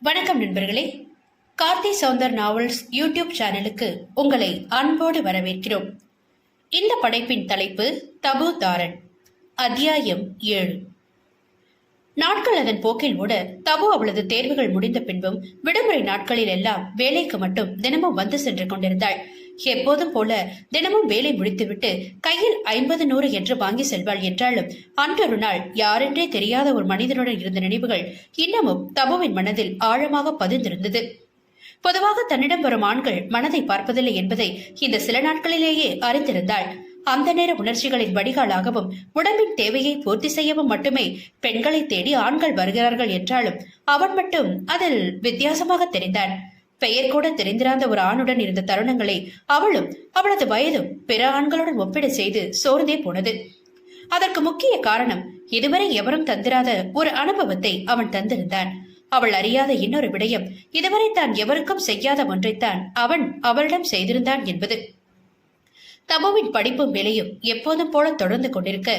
வணக்கம் நண்பர்களே. Karthi Soundar novels YouTube சேனலுக்கு உங்களை அன்போடு வரவேற்கிறோம். இந்த படைப்பின் தலைப்பு தபு தாரன் அத்தியாயம் ஏழு. நாட்கள் அதன் போக்கில் ஓட தபு அவளது தேர்வுகள் முடிந்த பின்பும் விடுமுறை நாட்களில் எல்லாம் வேலைக்கு மட்டும் தினமும் வந்து சென்று கொண்டிருந்தாள். எப்போதும் போல தினமும் வேலை முடித்துவிட்டு கையில் ஐம்பது நூறு என்று வாங்கி செல்வாள் என்றாலும் அன்றொரு நாள் யாரென்றே தெரியாத ஒரு மனிதனுடன் இருந்த நினைவுகள் இன்னமும் தபுவின் மனதில் ஆழமாக பதிந்திருந்தது. பொதுவாக தன்னிடம் வரும் ஆண்கள் மனதை பார்ப்பதில்லை என்பதை இந்த சில நாட்களிலேயே அறிந்திருந்தாள். அந்த நேர உணர்ச்சிகளின் வடிகாலாகவும் உடம்பின் தேவையை பூர்த்தி செய்யவும் மட்டுமே பெண்களை தேடி ஆண்கள் வருகிறார்கள் என்றாலும் அவன் மட்டும் அதில் வித்தியாசமாக தெரிந்தான். பெயர் கூட தெரிந்திராத ஒரு ஆணுடன் இருந்த தருணங்களை அவளும் அவளது வயதும் பிற ஆண்களுடன் ஒப்பிட செய்து சோர்ந்தே போனது. அதற்கு முக்கிய காரணம் இதுவரை எவரும் தந்திராத ஒரு அனுபவத்தை அவன் தந்திருந்தான். அவள் அறியாத இன்னொரு விடயம் இதுவரை தான் எவருக்கும் செய்யாத ஒன்றைத்தான் அவன் அவளிடம் செய்திருந்தான் என்பது. தபுவின் படிப்பும் விலையும் எப்போதும் போல தொடர்ந்து கொண்டிருக்க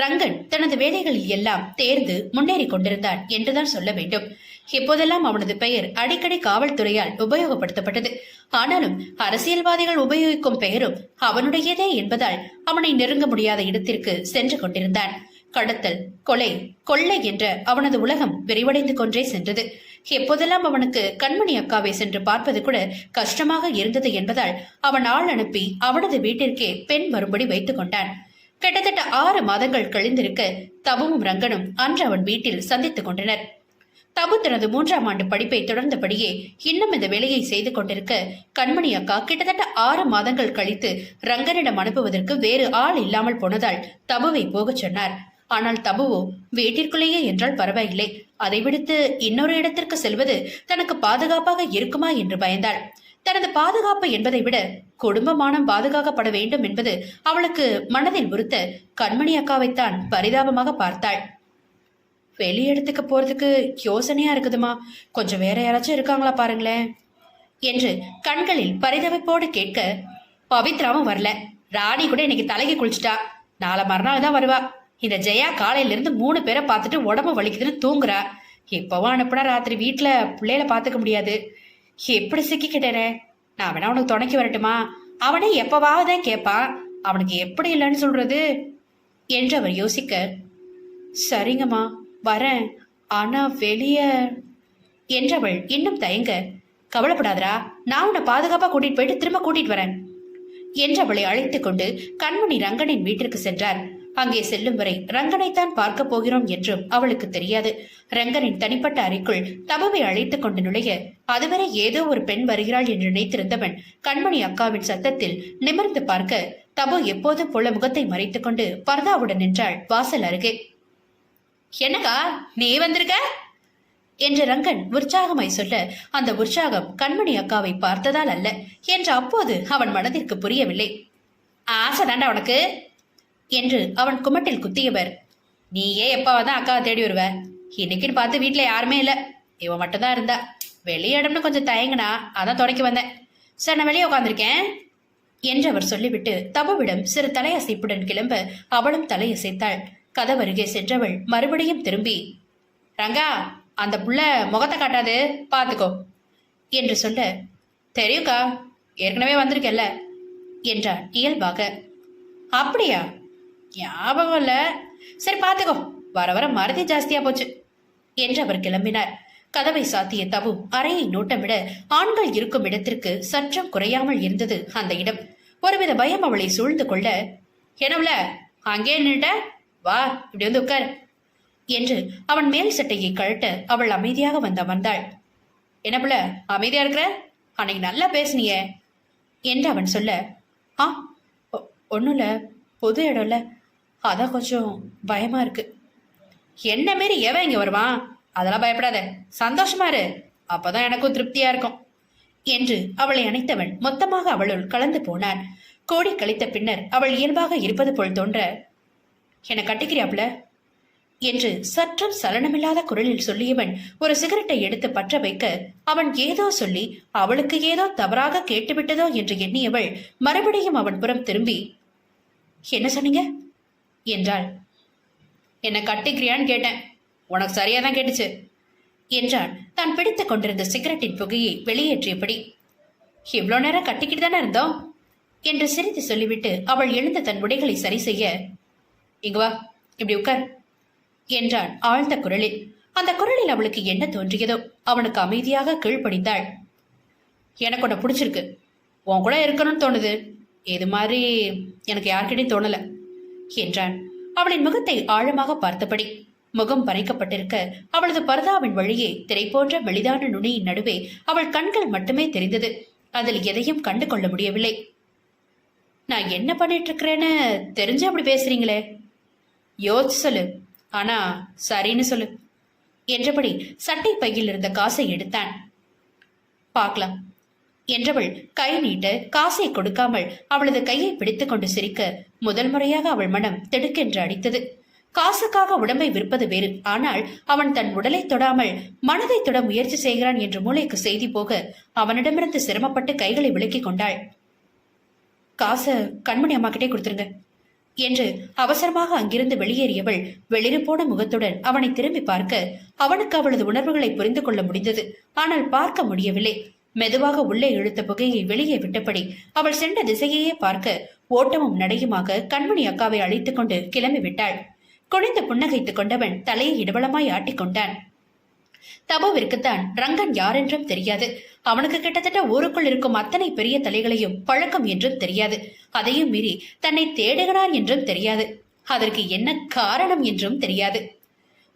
ரங்கன் தனது வேலைகளில் எல்லாம் தேர்ந்து முன்னேறி கொண்டிருந்தான் என்றுதான் சொல்ல வேண்டும். இப்போதெல்லாம் அவனது பெயர் அடிக்கடி காவல்துறையால் உபயோகப்படுத்தப்பட்டது. ஆனாலும் அரசியல்வாதிகள் உபயோகிக்கும் பெயரும் அவனுடையதே என்பதால் அவனை நெருங்க முடியாத இடத்திற்கு சென்று கொண்டிருந்தான். கடத்தல் கொலை கொள்ளை என்ற அவனது உலகம் விரிவடைந்து கொண்டே சென்றது. எப்போதெல்லாம் அவனுக்கு கண்மணி அக்காவை சென்று பார்ப்பது கூட கஷ்டமாக இருந்தது என்பதால் அவன் ஆள் அனுப்பி அவனது வீட்டிற்கே பெண் வரும்படி வைத்துக் கொண்டான். கிட்டத்தட்ட ஆறு மாதங்கள் கழிந்திருக்க தபுவும் ரங்கனும் அன்று அவன் வீட்டில் சந்தித்துக் கொண்டனர். தபு தனது மூன்றாம் ஆண்டு படிப்பை தொடர்ந்தபடியே இன்னும் இந்த வேலையை செய்து கொண்டிருக்க கண்மணி அக்கா கிட்டத்தட்ட ஆறு மாதங்கள் கழித்து ரங்கனிடம் அனுப்புவதற்கு வேறு ஆள் இல்லாமல் போனதால் தபுவை போகச் சொன்னார். ஆனால் தபுவோ வீட்டிற்குள்ளேயே என்றால் பரவாயில்லை. அதை விடுத்து இன்னொரு இடத்திற்கு செல்வது தனக்கு பாதுகாப்பாக இருக்குமா? என்று பயந்தாள். தனது பாதுகாப்பு என்பதை விட குடும்பமானம் பாதுகாக்கப்பட வேண்டும் என்பது அவளுக்கு மனதில் உறுத்த கண்மணி அக்காவைத்தான் பரிதாபமாக பார்த்தாள். வெளி இடத்துக்கு போறதுக்கு யோசனையா இருக்குதுமா? கொஞ்சம் வேற யாராச்சும் இருக்காங்களா பாருங்களேன். என்று கண்களில் பரிதவிப்போடு கேட்க பவித்ராவும் வரல. ராணி கூட இன்னைக்கு தலைக்கு குளிச்சிட்டா. நாளை மறுநாள் தான் வருவா. இந்த ஜெயா காலையில இருந்து மூணு பேரை பார்த்துட்டு உடம்பு வலிக்குதுன்னு தூங்குறா. இப்பவும் அனுப்புனா ராத்திரி வீட்டுல பிள்ளையில பார்த்துக்க முடியாது. எப்படி சிக்கிக்கிட்டேனே? நான் வேணா உனக்கு துணைக்கி வரட்டுமா? அவனே எப்பவாவது கேட்பான் அவனுக்கு எப்படி இல்லைன்னு சொல்றது? என்று அவர் யோசிக்க சரிங்கம்மா. வரேன் ஆனா வெளிய என்றவள் இன்னும் தயங்க கவலைப்படாதரா நான் உன்னை பாதுகாப்பா கூட்டிட்டு போயிட்டு திரும்ப கூட்டிட்டு வரேன் என்றவளை அழைத்துக் கொண்டு கண்மணி ரங்கனின் வீட்டிற்கு சென்றார். அங்கே செல்லும் வரை ரங்கனைத்தான் பார்க்க போகிறோம் என்றும் அவளுக்கு தெரியாது. ரங்கனின் தனிப்பட்ட அறைக்குள் தபவை அழைத்துக் கொண்டு நுழைய அதுவரை ஏதோ ஒரு பெண் வருகிறாள் என்று நினைத்திருந்தவன் கண்மணி அக்காவின் சத்தத்தில் நிமிர்ந்து பார்க்க தபு எப்போதும் போல முகத்தை மறைத்துக் கொண்டு பர்தாவுடன் நின்றாள் வாசல் அருகே. என்னக்கா நீ வந்திருக்க? என்று ரங்கன் உற்சாகமாய் சொல்ல அந்த உற்சாகம் கண்மணி அக்காவை பார்த்ததால் அல்ல என்று அப்போது அவன் மனதிற்கு புரியவில்லை. ஆசை தாண்டா உனக்கு? என்று அவன் குமட்டில் குத்தியவர். நீயே எப்பாவதான் அக்காவை தேடி வருவ? இன்னைக்குன்னு பார்த்து வீட்டில் யாருமே இல்ல. இவன் மட்டும்தான் இருந்தா. வெளியிடம்னு கொஞ்சம் தயங்கினா அதான் தொடக்கி வந்தேன் சார் நான் வெளியே உட்காந்துருக்கேன் என்று அவர் சொல்லிவிட்டு தபுவிடம் சிறு தலையசைப்புடன் கிளம்ப அவளும் தலையசைத்தாள். கதவருகே சென்றவள் மறுபடியும் திரும்பி ரங்கா அந்த புள்ள முகத்தை காட்டாது பார்த்துக்கோ என்று சொல்ல தெரியுக்கா ஏற்கனவே வந்திருக்கல்ல என்றார் இயல்பாக. அப்படியா? ஞாபகம் இல்ல. சரி பார்த்துக்கோ வர வர மறதி ஜாஸ்தியா போச்சு என்று அவர் கிளம்பினார். கதவை சாத்திய தபு அறையை நோட்டமிட ஆண்கள் இருக்கும் இடத்திற்கு சற்றும் குறையாமல் இருந்தது அந்த இடம். ஒருவித பயம் அவளை சூழ்ந்து கொள்ள என்னவுல அங்கே நின்ற வா இப்படி வந்து உட்கார் என்று அவன் மேல் சட்டையை கழட்ட அவள் அமைதியாக வந்து அமர்ந்தாள். என்ன புள்ள அமைதியா இருக்கிற? அன்னைக்கு நல்லா பேசுனியே என்று அவன் சொல்ல ஆ ஒன்றும் இல்லை பொது இடம்ல. அதான் கொஞ்சம் பயமா இருக்கு. என்ன மாரி எவன் இங்கே வருவான் அதெல்லாம் பயப்படாத. சந்தோஷமா இரு. அப்பதான் எனக்கும் திருப்தியா இருக்கும் என்று அவளை அணைத்தவன் மொத்தமாக அவளுள் கலந்து போனான். கோடி கழித்த பின்னர் அவள் இயல்பாக இருப்பது போல் தோன்ற என்னை கட்டிக்கிறியாப்ல என்று சற்றும் சலனமில்லாத குரலில் சொல்லியவன் ஒரு சிகரெட்டை எடுத்து பற்ற வைக்க அவன் ஏதோ சொல்லி அவளுக்கு ஏதோ தவறாக கேட்டுவிட்டதோ என்று எண்ணியவள் மறுபடியும் அவன் புறம் திரும்பி என்ன சொன்னீங்க? என்றாள். என்னை கட்டிக்கிறியான்னு கேட்டேன். உனக்கு சரியா தான் கேட்டுச்சு என்றான். தான் பிடித்துக் கொண்டிருந்த சிகரெட்டின் புகையை வெளியேற்றியபடி இவ்வளோ நேரம் கட்டிக்கிட்டு தானே இருந்தோம்? என்று சிரித்து சொல்லிவிட்டு அவள் எழுந்த தன் உடைகளை சரி செய்ய இங்கு வா இப்படி உட்கார் என்றான் ஆழ்ந்த குரலில். அந்த குரலில் அவளுக்கு என்ன தோன்றியதோ அவனுக்கு அமைதியாக கீழ்ப்படிந்தாள். எனக்கு உன்னை பிடிச்சிருக்கு. உன் கூட இருக்கணும்னு தோணுது. இது மாதிரி எனக்கு யார்கிட்டையும் தோணல என்றான். அவளின் முகத்தை ஆழமாக பார்த்தபடி முகம் பறைக்கப்பட்டிருக்க அவளது பர்தாவின் வழியே திரை போன்ற வெளிதான நுனியின் நடுவே அவள் கண்கள் மட்டுமே தெரிந்தது. அதில் எதையும் கண்டு கொள்ள முடியவில்லை. நான் என்ன பண்ணிட்டு இருக்கிறேன்னு தெரிஞ்சு அப்படி பேசுறீங்களே யோசிச்சு சொல்லு. ஆனா சரின்னு சொல்லு. என்றபடி சட்டை பையில் இருந்த காசை எடுத்தான். பார்க்கலாம். என்றவள் கை நீட்ட காசை கொடுக்காமல் அவளது கையை பிடித்துக்கொண்டு சிரிக்க முதல் முறையாக அவள் மனம் திடுக்கென்று அடித்தது. காசுக்காக உடம்பை விற்பது வேறு. ஆனால் அவன் தன் உடலை தொடாமல் மனதை தொட முயற்சி செய்கிறான் என்று மூளைக்கு செய்தி போக அவனிடமிருந்து சிரமப்பட்டு கைகளை விலக்கிக் கொண்டாள். காசை கண்மணி அம்மா கிட்டே கொடுத்துருங்க. என்று அவசரமாக அங்கிருந்து வெளியேறியவள் வெளிருப்போன முகத்துடன் அவனை திரும்பி பார்க்க அவனுக்கு அவளது உணர்வுகளை புரிந்து கொள்ள முடிந்தது. ஆனால் பார்க்க முடியவில்லை. மெதுவாக உள்ளே இழுத்த புகையை வெளியே விட்டபடி அவள் சென்ற திசையையே பார்க்க ஓட்டமும் நடையுமாக கண்மணி அக்காவை அழைத்துக் கொண்டு கிளம்பி விட்டாள் குனிந்து புன்னகைத்துக் கொண்டவன் தலையை இடவளமாய் ஆட்டிக்கொண்டான். தபுவிற்குத்தான் ரங்கன் யாரென்றும் தெரியாது. அவனுக்கு கிட்டத்தட்ட ஊருக்குள் இருக்கும் அத்தனை பெரிய தலைகளையும் பழக்கம் என்றும் தெரியாது. அதையும் மீறி தன்னை தேடுகிறான் என்றும் தெரியாது. அதற்கு என்ன காரணம் என்றும் தெரியாது.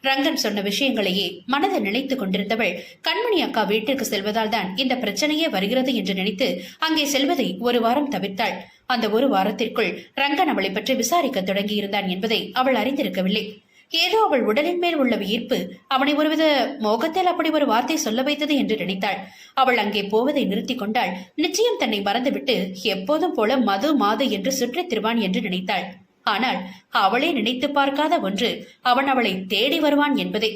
ரங்கன் சொன்ன விஷயங்களையே மனதில் நினைத்துக் கொண்டிருந்தவள் கண்மணி அக்கா வீட்டிற்கு செல்வதால் தான் இந்த பிரச்சனையே வருகிறது என்று நினைத்து அங்கே செல்வதை ஒரு வாரம் தவிர்த்தாள். அந்த ஒரு வாரத்திற்குள் ரங்கன் அவளை பற்றி விசாரிக்க தொடங்கியிருந்தான் என்பதை அவள் அறிந்திருக்கவில்லை. ஏதோ அவள் உடலின் மேல் உள்ள ஈர்ப்பு அவனை ஒருவித மோகத்தில் அப்படி ஒரு வார்த்தை சொல்ல வைத்தது என்று நினைத்தாள். அவள் அங்கே போவதை நிறுத்தி கொண்டாள். நிச்சயம் தன்னை மறந்துவிட்டு எப்போதும் போல மது மாது என்று சுற்றித் திருவான் என்று நினைத்தாள். ஆனால் அவளே நினைத்து பார்க்காத ஒன்று அவன் அவளை தேடி வருவான் என்பதே.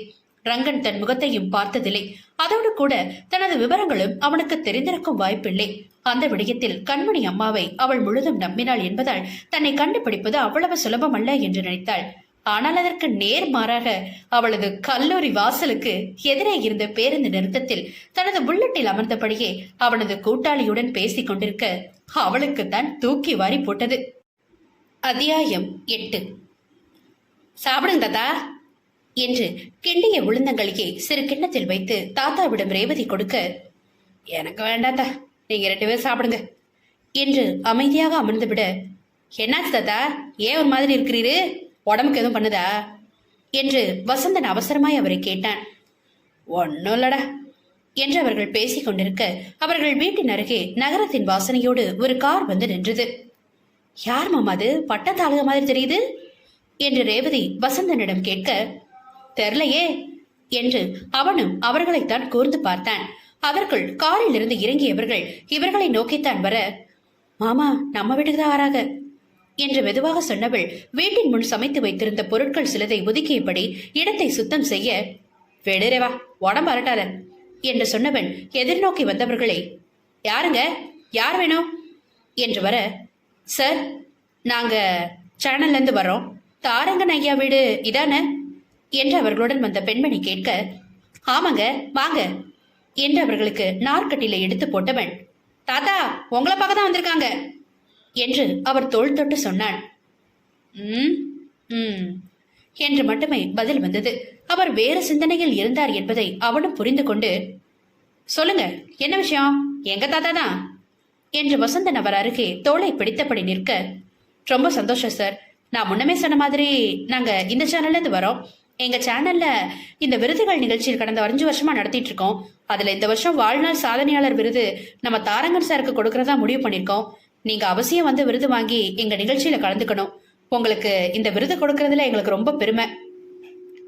ரங்கன் தன் முகத்தையும் பார்த்ததில்லை. அதோடு கூட தனது விவரங்களும் அவனுக்கு தெரிந்திருக்கும் வாய்ப்பில்லை. அந்த விடயத்தில் கண்மணி அம்மாவை அவள் முழுதும் நம்பினாள் என்பதால் தன்னை கண்டுபிடிப்பது அவ்வளவு சுலபமல்ல என்று நினைத்தாள். ஆனால் அதற்கு நேர்மாறாக அவளது கல்லூரி வாசலுக்கு எதிரே இருந்த பேருந்து நிறுத்தத்தில் தனது புல்லட்டில் அமர்ந்தபடியே அவனது கூட்டாளியுடன் பேசிக் கொண்டிருக்க அவளுக்கு தான் தூக்கி வாரி போட்டது. அத்தியாயம் எட்டு. சாப்பிடுங்க தாத்தா என்று கிண்டிய உளுந்தங்களியை சிறு கிண்ணத்தில் வைத்து தாத்தாவிடம் ரேவதி கொடுக்க எனக்கு வேண்டாத்தா நீங்க ரெண்டு பேரும் சாப்பிடுங்க என்று அமைதியாக அமர்ந்துவிட என்னாச்சு தாத்தா? ஏன் ஒரு மாதிரி இருக்கிறீரு? உடம்புக்கு எதுவும் பண்ணுதா? என்று வசந்தன் அவசரமாய் அவரை கேட்டான். ஒன்னும் இல்லடா என்று அவர்கள் பேசிக் கொண்டிருக்க அவர்கள் வீட்டின் அருகே நகரத்தின் வாசனையோடு ஒரு கார் வந்து நின்றது. யார் மாமா அது? பட்டத்தாளுக மாதிரி தெரியுது? என்று ரேவதி வசந்தனிடம் கேட்க தெரிலையே என்று அவனும் அவர்களைத்தான் கூர்ந்து பார்த்தான். அவர்கள் காரில் இருந்து இறங்கியவர்கள் இவர்களை நோக்கித்தான் வர மாமா நம்ம வீட்டுக்கு தான் வராங்க என்று மெதுவாக சொன்னவள் வீட்டின் முன் சமைத்து வைத்திருந்த பொருட்கள் சிலதை ஒதுக்கியபடி இடத்தை சுத்தம் செய்ய வெடிரேவா உடம்பு அரட்டாத என்று சொன்னவன் எதிர்நோக்கி வந்தவர்களை யாருங்க? யார் வேணும்? என்று வர சார் நாங்க சேனல்லேருந்து வரோம் வர்றோம். தாரங்கன் ஐயா வீடு இதானே? என்று அவர்களுடன் வந்த பெண்மணி கேட்க ஆமாங்க வாங்க என்று அவர்களுக்கு நார்க்கட்டில எடுத்து போட்டவன் தாத்தா உங்களை பார்க்க தான் வந்திருக்காங்க. என்று அவர் தோள் தொட்டு சொன்னான். ம் ம் என்று மட்டுமே பதில் வந்தது. அவர் வேறு சிந்தனையில் இருந்தார் என்பதை அவனும் புரிந்து கொண்டு சொல்லுங்க என்ன விஷயம்? எங்க தாத்தா தான் என்று வசந்தன் அவர் அருகே தோளை பிடித்தபடி நிற்க ரொம்ப சந்தோஷம் சார் நான் முன்னமே சொன்ன மாதிரி நாங்க இந்த சேனல்ல இருந்து வரோம். எங்க சேனல்ல இந்த விருதுகள் நிகழ்ச்சியில் கடந்த அஞ்சு வருஷமா நடத்திட்டு இருக்கோம். அதுல இந்த வருஷம் வாழ்நாள் சாதனையாளர் விருது நம்ம தாரங்கன் சாருக்கு கொடுக்கறதா முடிவு பண்ணிருக்கோம் நீங்க அவசியம் வந்து விருது வாங்கி எங்க நிகழ்ச்சியில கலந்துக்கணும். உங்களுக்கு இந்த விருது கொடுக்கறதுல எங்களுக்கு ரொம்ப பெருமை.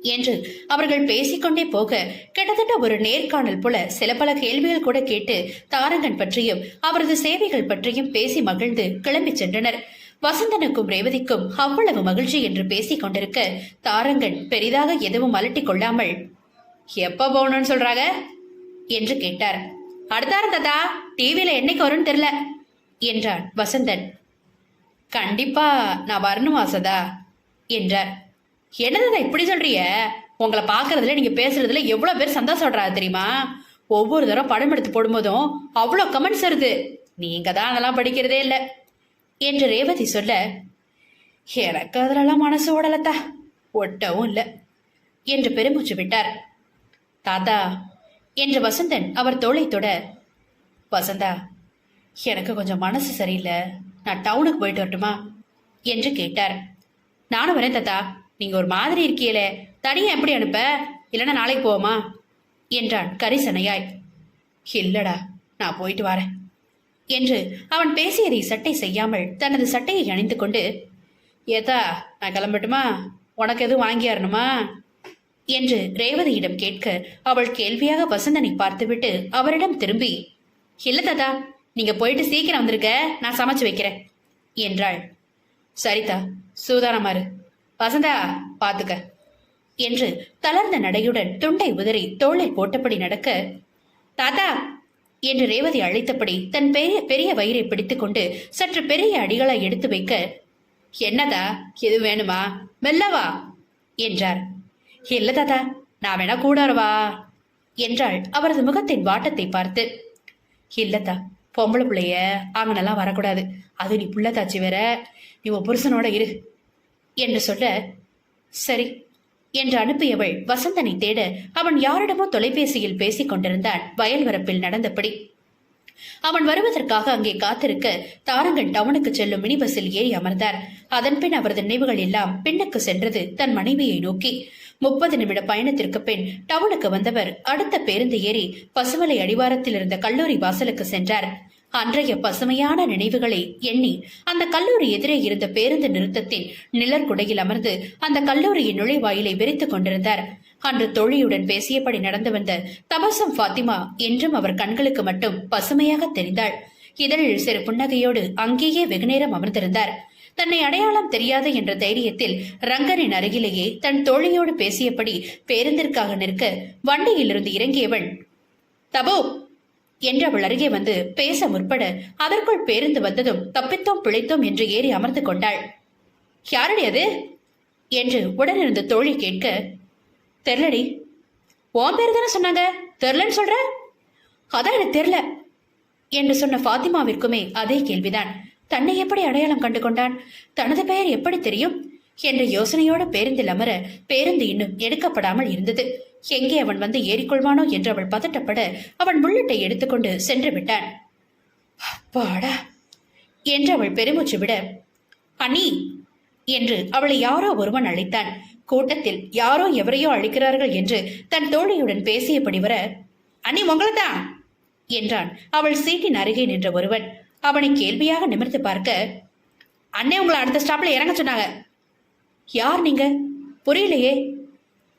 என்று அவர்கள் பேசிக்கொண்டே போக கிட்டத்தட்ட ஒரு நேர்காணல் போல சில பல கேள்விகள் கூட கேட்டு தாரங்கன் பற்றியும் அவரது சேவைகள் பற்றியும் பேசி மகிழ்ந்து கிளம்பிச் சென்றனர். வசந்தனுக்கும் ரேவதிக்கும் அவ்வளவு மகிழ்ச்சி என்று பேசிக் கொண்டிருக்க தாரங்கன் பெரிதாக எதுவும் அலட்டிக் கொள்ளாமல் எப்ப போகணும்னு சொல்றாங்க? என்று கேட்டார். அடுத்தாரம் தாத்தா டிவியில என்னைக்கு வரும்னு தெரியல. என்றான் வசந்தன். கண்டிப்பா நான் வரணும் வாசதா என்றார். என்னது இப்படி சொல்றிய உங்களை பார்க்கறதுல நீங்க பேசுறதுல எவ்வளவு பேர் சந்தோஷப்படுறாரு தெரியுமா? ஒவ்வொரு தரம் படம் எடுத்து போடும்போதும் அவ்வளோ கமெண்ட்ஸ் வருது. நீங்க தான் அதெல்லாம் படிக்கிறதே இல்லை என்று ரேவதி சொல்ல. எனக்கு அதிலெல்லாம் மனசு ஓடலத்தா ஒட்டவும் இல்லை என்று பெருமூச்சு விட்டார். தாத்தா என்று வசந்தன் அவர் தோளை தொட. வசந்தா எனக்கு கொஞ்சம் மனசு சரியில்லை. நான் டவுனுக்கு போயிட்டு வரட்டுமா? என்று கேட்டார். நானும் வரேன் தாத்தா. நீங்க ஒரு மாதிரி இருக்கீங்களே. தனியா எப்படி அனுப்ப? இல்லைன்னா நாளைக்கு போவோமா? என்றான் கரிசனையாய். இல்லடா நான் போயிட்டு வரேன். என்று அவன் பேசியதை சட்டை செய்யாமல் தனது சட்டையை அணிந்து கொண்டு ஏதா நான் கிளம்பட்டுமா? உனக்கு எதுவும் வாங்கியாரணுமா என்று ரேவதியிடம் கேட்க அவள் கேள்வியாக வசந்தனை பார்த்துவிட்டு அவரிடம் திரும்பி இல்ல தாத்தா நீங்க போயிட்டு சீக்கிரம் வந்திருக்க நான் சமைச்சு வைக்கிறேன் என்றாள். சரிதா சூதானமாரு. வசந்தா பாத்துக்க என்று தளர்ந்த நடையுடன் துண்டை உதறி தோளில் போட்டபடி நடக்க தாத்தா என்று ரேவதி அழைத்தபடி தன் பெரிய பெரிய வயிறை பிடித்துக்கொண்டு சற்று பெரிய அடிகளை எடுத்து வைக்க என்னதா எது வேணுமா? மெல்லவா என்றார். இல்ல தாத்தா நான் வேணா கூடாருவா? என்றாள் அவரது முகத்தின் வாட்டத்தை பார்த்து. இல்லதா பொம்பளை பிள்ளைய அங்கனெல்லாம் வரக்கூடாது. அது நீ புள்ளத்தாச்சி வேற நீ உன் புருஷனோட இரு என்று சொல்ல சரி என்று அனுப்பியவள் வசந்தனை தேட அவன் யாரிடமோ தொலைபேசியில் பேசிக் கொண்டிருந்தான் வயல் வரப்பில் நடந்தபடி. அவன் வருவதற்காக அங்கே காத்திருக்க தாரங்கன் டவுனுக்கு செல்லும் மினி பஸ்ஸில் ஏறி அமர்ந்தார். அதன்பின் அவரது நினைவுகள் எல்லாம் பெண்ணுக்கு சென்றது தன் மனைவியை நோக்கி. முப்பது நிமிட பயணத்திற்கு பின் டவுனுக்கு வந்தவர் அடுத்த பேருந்து ஏறி பசுமலை அடிவாரத்தில் இருந்த கல்லூரி வாசலுக்கு சென்றார். அன்றைய பசுமையான நினைவுகளை எண்ணி அந்த கல்லூரி எதிரே இருந்த பேருந்து நிறுத்தத்தின் நிழற்குடையில் அமர்ந்து அந்த கல்லூரியின் நுழைவாயிலை விரித்துக் கொண்டிருந்தார். அன்று தோழியுடன் பேசியபடி நடந்து வந்த தபசம் ஃபாத்திமா என்றும் அவர் கண்களுக்கு மட்டும் பசுமையாக தெரிந்தாள். இதழில் சிறு புன்னகையோடு அங்கேயே வெகுநேரம் அமர்ந்திருந்தார். தன்னை அடையாளம் தெரியாது என்ற தைரியத்தில் ரங்கனின் அருகிலேயே தன் தோழியோடு பேசியபடி பேருந்திற்காக நிற்க வண்டியிலிருந்து இறங்கியவன் தபோ என்று அவள் அருகே வந்து பேச முற்பட அதற்குள் பேருந்து வந்ததும் தப்பித்தோம் பிழைத்தோம் என்று ஏறி அமர்ந்து கொண்டாள். யாரடி அது? என்று உடனிருந்த தோழி கேட்க தெரிலடி. உன் பேர் தானே சொன்னாங்க? தெரிலன்னு சொல்ற? அதான் எனக்கு தெரில. என்று சொன்ன ஃபாத்திமாவிற்குமே அதே கேள்விதான். தன்னை எப்படி அடையாளம் கண்டு கொண்டான்? தனது பெயர் எப்படி தெரியும்? என்ற யோசனையோடு பேருந்தில் அமர பேருந்து இன்னும் எடுக்கப்படாமல் இருந்தது. எங்கே அவன் வந்து ஏறிக்கொள்வானோ என்று அவள் பதட்டப்பட அவன் புல்லட்டை எடுத்துக்கொண்டு சென்று விட்டான் அப்பாடா! என்று அவள் பெருமூச்சு விட அனி என்று அவளை யாரோ ஒருவன் அழைத்தான். கூட்டத்தில் யாரோ எவரையோ அழைக்கிறார்கள் என்று தன் தோழியுடன் பேசியபடி வர அனி உங்களதான் என்றான். அவள் சீட்டின் அருகே நின்ற ஒருவன். அவனை கேள்வியாக நிமிர்ந்து பார்க்க அண்ணே உங்களை அடுத்த ஸ்டாப்ல இறங்க சொன்னாங்க. யார் நீங்க? புரியலையே.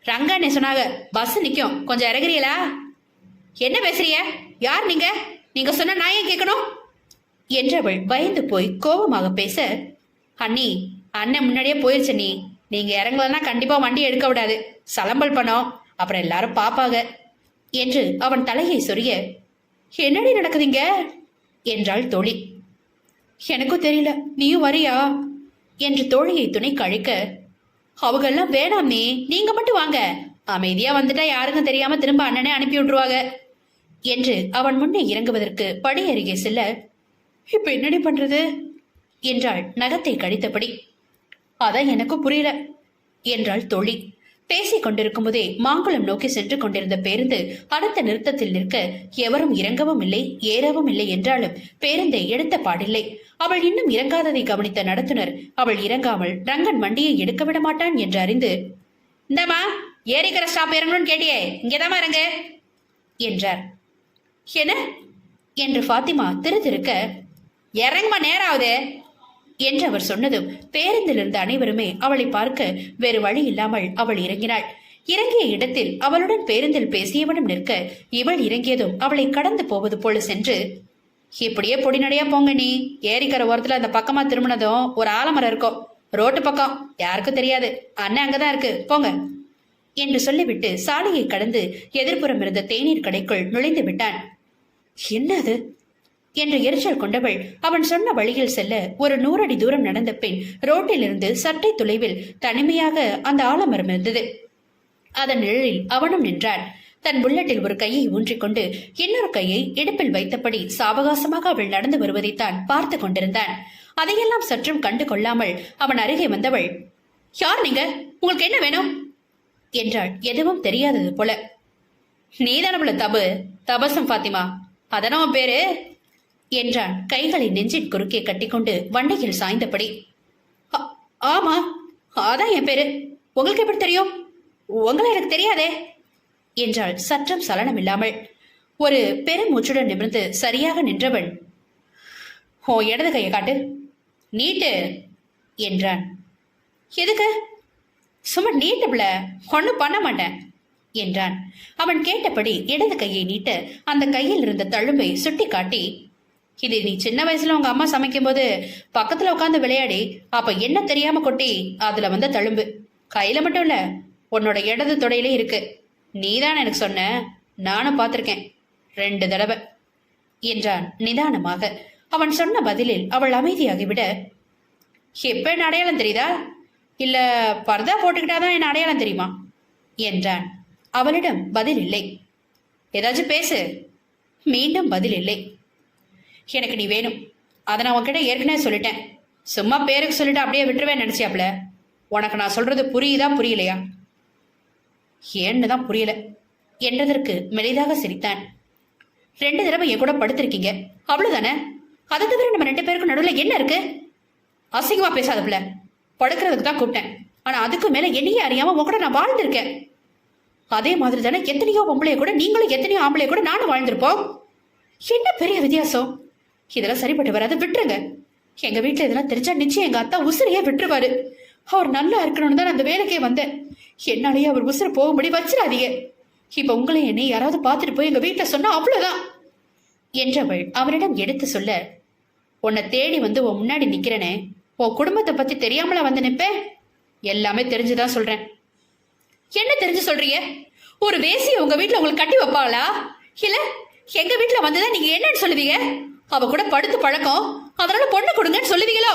ரங்கா சொன்னாங்க. பஸ் நிற்கும் கொஞ்சம் இறங்குறீங்களா? என்ன பேசுறிய யார் நீங்க? நீங்க சொன்ன நான் ஏன் கேட்கணும்? என்றவள் பயந்து போய் கோபமாக பேச அண்ணி அண்ணன் முன்னாடியே போயிருச்சு நீ நீங்க இறங்கலன்னா கண்டிப்பா வண்டி எடுக்க விடாது. சலம்பல் பண்ணோம். அப்புறம் எல்லாரும் பாப்பாங்க. என்று அவன் தலையை சொரிய என்னடி நடக்குதுங்க என்றாள் தோழி. எனக்கும் தெரியல. நீயும் வரியா? என்று தோழியை துணை கழிக்க அவங்க எல்லாம் நீ நீங்க மட்டும் வாங்க. அமைதியா வந்துட்டா யாருக்கும் தெரியாம திரும்ப அண்ணனே அனுப்பி விட்டுருவாங்க என்று அவன் முன்னே இறங்குவதற்கு படி அருகே செல்ல இப்ப என்னடி பண்றது? என்றாள் நகத்தை கடித்தபடி. அதான் எனக்கு புரியல என்றாள் தோழி. பேசிக் கொண்டிருக்கும் போதே மாங்குளம் நோக்கி சென்று கொண்டிருந்த பேருந்து அடுத்த நிறுத்தத்தில் நிற்க எவரும் இறங்கவும் இல்லை ஏறவும் இல்லை என்றாலும் பேருந்தை எடுத்த பாடில்லை. அவள் இன்னும் இறங்காததை கவனித்த நடத்துனர் அவள் இறங்காமல் ரங்கன் வண்டியை எடுக்க விட மாட்டான் என்று அறிந்து இந்தாமா ஏறிக்கிற ஸ்டாப் இறங்கணும்னு கேட்டியே இங்கேதாம்மா இறங்க என்றார். என்ன? என்று ஃபாத்திமா திருதிருக்க இறங்குமா நேரம் ஆகுது? என்று அவர் சொன்னதும் பேருந்தில் இருந்த அனைவருமே அவளை பார்க்க வேறு வழி இல்லாமல் அவள் இறங்கினாள். இறங்கிய இடத்தில் அவளுடன் பேருந்தில் பேசியவனும் நிற்க இவள் இறங்கியதும் அவளை கடந்து போவது போல சென்று இப்படியே பொடிநடையா போங்க நீ. ஏரிக்கரை ஓரத்துல அந்த பக்கமா திரும்பினதும் ஒரு ஆலமரம் இருக்கும். ரோட்டு பக்கம். யாருக்கும் தெரியாது. அண்ணன் அங்கதான் இருக்கு. போங்க. என்று சொல்லிவிட்டு சாலையை கடந்து எதிர்ப்புறம் இருந்த தேநீர் கடைக்குள் நுழைந்து விட்டான். என்னது என்று எரிச்சல் கொண்டவள் அவன் சொன்ன வழியில் செல்ல ஒரு நூறடி தூரம் நடந்த பின் ரோட்டிலிருந்து சட்டை தொலைவில் தனிமையாக அந்த ஆலமரம் இருந்தது. அதன் நிழலில் அவனும் நின்றான். தன் புல்லட்டில் ஒரு கையை ஊன்றிக்கொண்டு இன்னொரு கையை இடுப்பில் வைத்தபடி சாவகாசமாக அவள் நடந்து வருவதைத்தான் பார்த்து கொண்டிருந்தான். அதையெல்லாம் சற்றும் கண்டு கொள்ளாமல் அவன் அருகே வந்தவள் யார் நீங்க? உங்களுக்கு என்ன வேணும்? என்றாள். எதுவும் தெரியாதது போல. நீதானவள தபு? தபசம் ஃபாத்திமா. அதனா உன் பேரு? என்றான். கைகளை நெஞ்சின் குறுக்கே கட்டிக்கொண்டு வண்டியில் சாய்ந்தபடி. "ஆ- ஆமா அதான் என் பேரு. உங்களுக்கு எப்படி தெரியும்? உங்களை எனக்கு தெரியாதே. என்றாள். சற்றும் சலனமில்லாமல். ஒரு பெருமூச்சுடன் நிமிர்ந்து சரியாக நின்றவன் ஓ இடது கையை காட்டு. நீட்டு என்றான். எதுக்கு? சும்மா நீட்டுப்ல ஒன்றும் பண்ண மாட்டேன் என்றான். அவன் கேட்டபடி இடது கையை நீட்ட அந்த கையில் இருந்த தழும்பை சுட்டி காட்டி இது நீ சின்ன வயசுல உங்க அம்மா சமைக்கும்போது பக்கத்துல உட்காந்து விளையாடி அப்ப என்ன தெரியாம கொட்டி அதுல வந்த தழும்பு. கையில மட்டும் இல்ல உன்னோட இடது தொடையிலே இருக்கு. நீதான் எனக்கு சொன்ன நானும் பார்த்திருக்கேன். ரெண்டு தடவை என்றான் நிதானமாக. அவன் சொன்ன பதிலில் அவள் அமைதியாகிவிட எப்ப என்ன அடையாளம் தெரியுதா? இல்ல பர்தா போட்டுக்கிட்டாதான் என்ன அடையாளம் தெரியுமா? என்றான். அவளிடம் பதில் இல்லை. ஏதாச்சும் பேசு. மீண்டும் பதில் இல்லை. எனக்கு நீ வேணும். அதை நான் உன்கிட்ட ஏற்கனவே சொல்லிட்டேன். சும்மா பேருக்கு சொல்லிட்டு அப்படியே விட்டுருவேன் நினச்சியாப்ல? உனக்கு நான் சொல்றது புரியுதா புரியலையா? ஏன்னு தான் புரியல. என்றதற்கு மெலிதாக சிரித்தான். ரெண்டு தடவை என் கூட படுத்திருக்கீங்க. அவ்வளவுதானே? அதை தவிர நம்ம ரெண்டு பேருக்கும் நடுவில் என்ன இருக்கு? அசிங்கமா பேசாத படுக்கிறதுக்கு தான் கூப்பிட்டேன். ஆனா அதுக்கு மேல என்னையே அறியாம உன் கூட நான் வாழ்ந்திருக்கேன். அதே மாதிரி தானே எத்தனையோ பொம்பளைய கூட நீங்களும் எத்தனையோ ஆம்பளைய கூட நானும் வாழ்ந்திருப்போம். என்ன பெரிய வித்தியாசம்? இதெல்லாம் சரிப்பட்டு வராது விட்டுருங்க. எங்க வீட்டுல இதெல்லாம் தெரிஞ்சா நிச்சயம் எங்க அத்தா உசுரையே விட்டுருவாரு. அவர் நல்லா இருக்கணும்னு தான் அந்த வேலைக்கே வந்தேன். என்னாலேயே அவர் உசுறு போகும்படி வச்சிடாதீங்க. இப்ப உங்களை என்னை யாராவது பார்த்துட்டு போய் எங்க வீட்டுல சொன்னா அவ்வளவுதான். என்றவள் அவனிடம் எடுத்து சொல்ல உன்னை தேடி வந்து உன் முன்னாடி நிக்கிறேனே. உன் குடும்பத்தை பத்தி தெரியாமலா வந்து நிப்பேன்? எல்லாமே தெரிஞ்சுதான் சொல்றேன். என்ன தெரிஞ்சு சொல்றீங்க? ஒரு வேசிய உங்க வீட்டுல உங்களுக்கு கட்டி வைப்பாளா? இல்ல எங்க வீட்டுல வந்துதான் நீங்க என்னன்னு சொல்லுவீங்க? அவ கூட படுத்து பழக்கம். அதனால பொண்ணு கொடுங்கன்னு சொல்லுவீங்களோ?